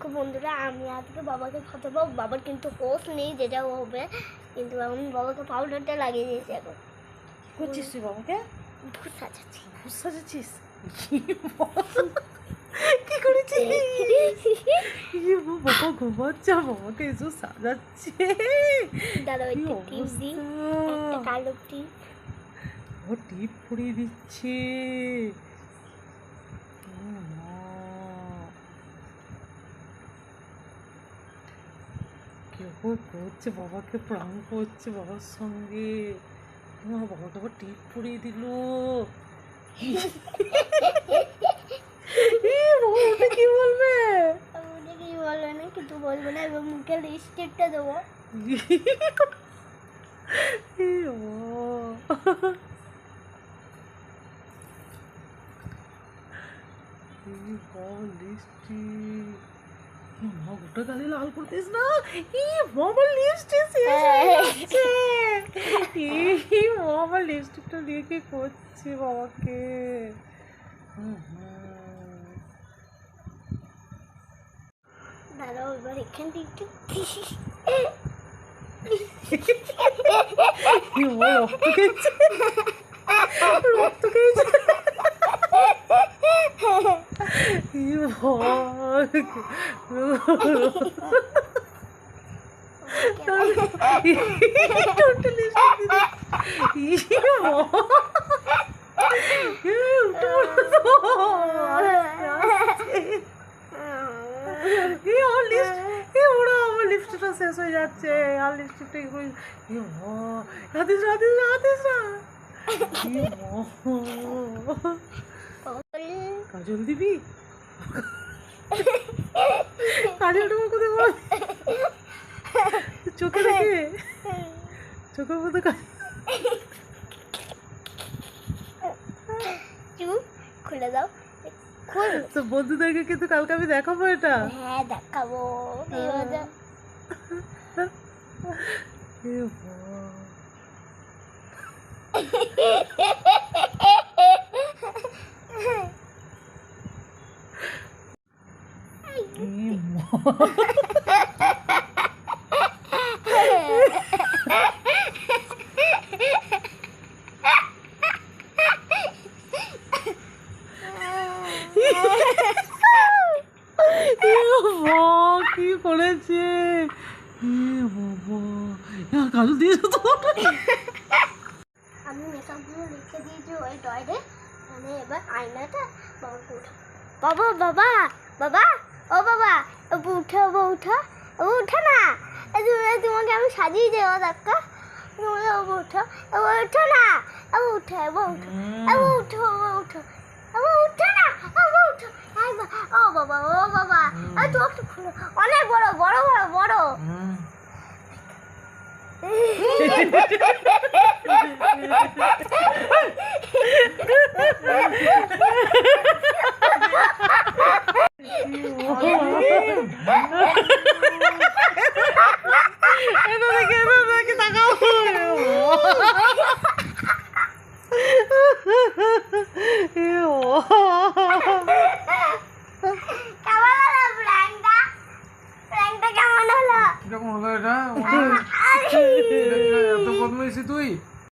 দেখো বন্ধুরা আমি আজকে বাবাকে ফাটাবো বাবার কিন্তু হোস নেই যেটা হবে। কিন্তু আমি বাবাকে পাউডারটা লাগিয়ে দিয়েছি এখন। করছিস তুই বাবাকে? ভূত সাজাচ্ছি। ভূত সাজাচ্ছিস? কি করেছিস? বাবা ঘুমাচ্ছে বাবাকে এসব সাজাচ্ছে। দাদা কি ওইটা টিপ দিই। কালো টিপ। ও টিপ পরিয়ে দিচ্ছে ও মা। কেউ করছে বাবাকে প্রাণ করছে বাবার সঙ্গে। মা বাবাকে আবার টিপ পরিয়ে দিল। ওটা কি বলবে? ওটা কি বলবে না কিন্তু বলব না এবার মুখে লিপস্টিকটা দেবো। বাবা। বাবা লিপস্টিক মা গোটা গালে লাল করতিস না? ই বাবা লিপস্টিক শেষ হয়ে যাচ্ছে। এই বাবা লিপস্টিকটা নিয়ে কি করছে বাবাকে। দাদা এবার এখান থেকে রক্ত খেয়েছে। রক্ত খেয়েছে। শেষ হয়ে যাচ্ছে আর লিপস্টিকটা কি করে এ বাবা, না, হাতিস না, হাতিস না। কাজল দিবি কাজলটা আমার কোথায় বল। চোখে দেখে? চোখের মধ্যে কাজল খুলে দাও। তো বন্ধুদেরকে কিন্তু কালকে আমি দেখাবো এটা। হ্যাঁ দেখাবো এবার দে- এ বাবা। এ মা। এ বাবা, কি করেছে বাবা দিয়েছ তো আমি মেকআপগুলো রেখে দিয়েছি ওই টয়লে মানে এবার আয়নাটা বাবাকে বাবা বাবা বাবা! ও বাবা উঠো আবু উঠো আবু উঠো না। তোমাকে আমি সাজিয়ে দেবো দেখা। তুমি আবু উঠো উঠো না। আবু উঠো আবু উঠো উঠো আবু উঠো আবু উঠো না আবু উঠো। ও বাবা ও বাবা। চোখটা খুলো। অনেক বড় বড় বড় বড়। এটা দেখে এটা দেখে তাকাও কেমন হলো এটা? এত বদমাইছি তুই?